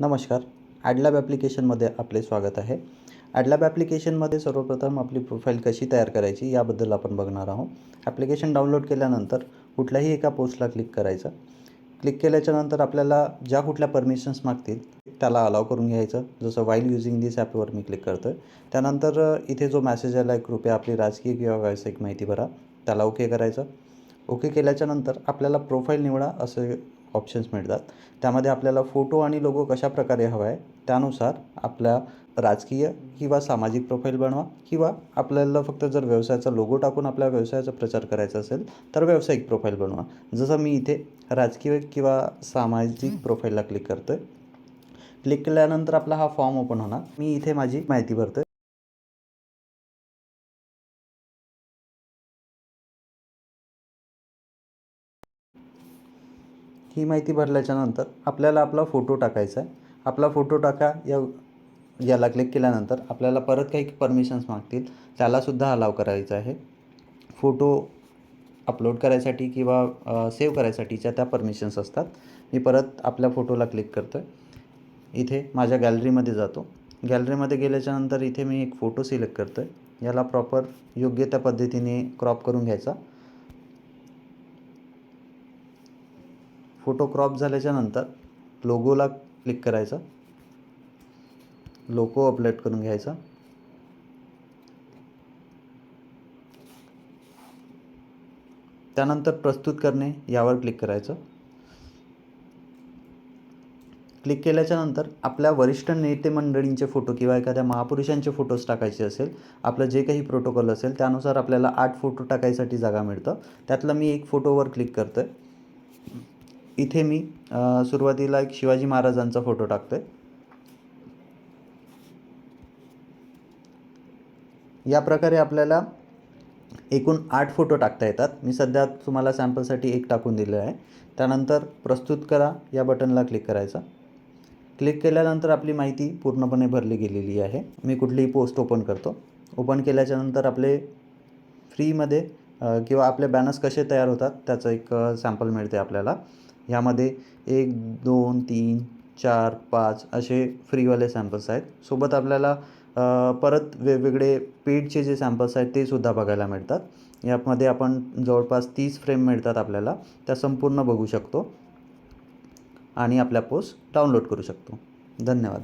नमस्कार. ॲडलॅब ॲप्लिकेशनमध्ये आपले स्वागत आहे. ॲडलॅब ॲप्लिकेशनमध्ये सर्वप्रथम आपली प्रोफाईल कशी तयार करायची याबद्दल आपण बघणार आहोत. ॲप्लिकेशन डाउनलोड केल्यानंतर कुठल्याही एका पोस्टला क्लिक करायचं. क्लिक केल्याच्यानंतर आपल्याला ज्या कुठल्या परमिशन्स मागतील त्याला अलाव करून घ्यायचं. जसं वाईल युझिंग दिस ॲपवर मी क्लिक करतो आहे त्यानंतर इथे जो मॅसेज आला आहे कृपया आपली राजकीय किंवा व्यावसायिक माहिती भरा. त्याला ओके करायचं. ओके केल्याच्यानंतर आपल्याला प्रोफाईल निवडा असं ऑप्शन्स मिळतात. त्यामध्ये आपल्याला फोटो आणि लोगो कशा प्रकारे हवा आहे त्यानुसार आपल्या राजकीय किंवा सामाजिक प्रोफाईल बनवा किंवा आपल्याला फक्त जर व्यवसायाचा लोगो टाकून आपल्या व्यवसायाचा प्रचार करायचा असेल तर व्यावसायिक प्रोफाईल बनवा. जसं मी इथे राजकीय किंवा सामाजिक प्रोफाईलला क्लिक करतो आहे क्लिक केल्यानंतर आपला हा फॉर्म ओपन होणार. मी इथे माझी माहिती भरतो ही माहिती भरल्याच्यानंतर आपल्याला आपला फोटो टाकायचा आहे. आपला फोटो टाका या याला क्लिक केल्यानंतर आपल्याला परत काही परमिशन्स मागतील त्यालासुद्धा अलाव करायचं आहे. फोटो अपलोड करायसाठी किंवा सेव्ह करायसाठीच्या त्या परमिशन्स असतात. मी परत आपल्या फोटोला क्लिक करतो आहे इथे माझ्या गॅलरीमध्ये जातो. गॅलरीमध्ये गेल्याच्यानंतर इथे मी एक फोटो सिलेक्ट करतो आहे याला प्रॉपर योग्य त्या पद्धतीने क्रॉप करून घ्यायचा. फोटो क्रॉप झाल्याच्यानंतर लोगोला क्लिक करायचं. लोगो अपलोड करून घ्यायचा. त्यानंतर प्रस्तुत करणे यावर क्लिक करायचं. क्लिक केल्याच्यानंतर आपल्या वरिष्ठ नेते मंडळींचे फोटो किंवा एखाद्या महापुरुषांचे फोटोज टाकायचे असेल आपलं जे काही प्रोटोकॉल असेल त्यानुसार आपल्याला आठ फोटो टाकायसाठी जागा मिळतं. त्यातलं मी एक फोटोवर क्लिक करतो आहे इथे मी सुरुवातीला एक शिवाजी महाराजांचा फोटो टाकतो आहे या प्रकारे आपल्याला एकूण आठ फोटो टाकता येतात. मी सध्या तुम्हाला सॅम्पलसाठी एक टाकून दिलं आहे. त्यानंतर प्रस्तुत करा या बटनला क्लिक करायचा. क्लिक केल्यानंतर आपली माहिती पूर्णपणे भरली गेलेली आहे. मी कुठलीही पोस्ट ओपन करतो. ओपन केल्याच्यानंतर आपले फ्रीमध्ये किंवा आपले बॅनर्स कसे तयार होतात त्याचं एक सॅम्पल मिळते आपल्याला. ह्यामध्ये एक दोन तीन चार पाच असे फ्रीवाले सॅम्पल्स आहेत. सोबत आपल्याला परत वेगवेगळे पेडचे जे सॅम्पल्स आहेत ते सुद्धा बघायला मिळतात. यामध्ये आपण जवळपास तीस फ्रेम मिळतात आपल्याला त्या संपूर्ण बघू शकतो आणि आपल्या पोस्ट डाउनलोड करू शकतो. धन्यवाद.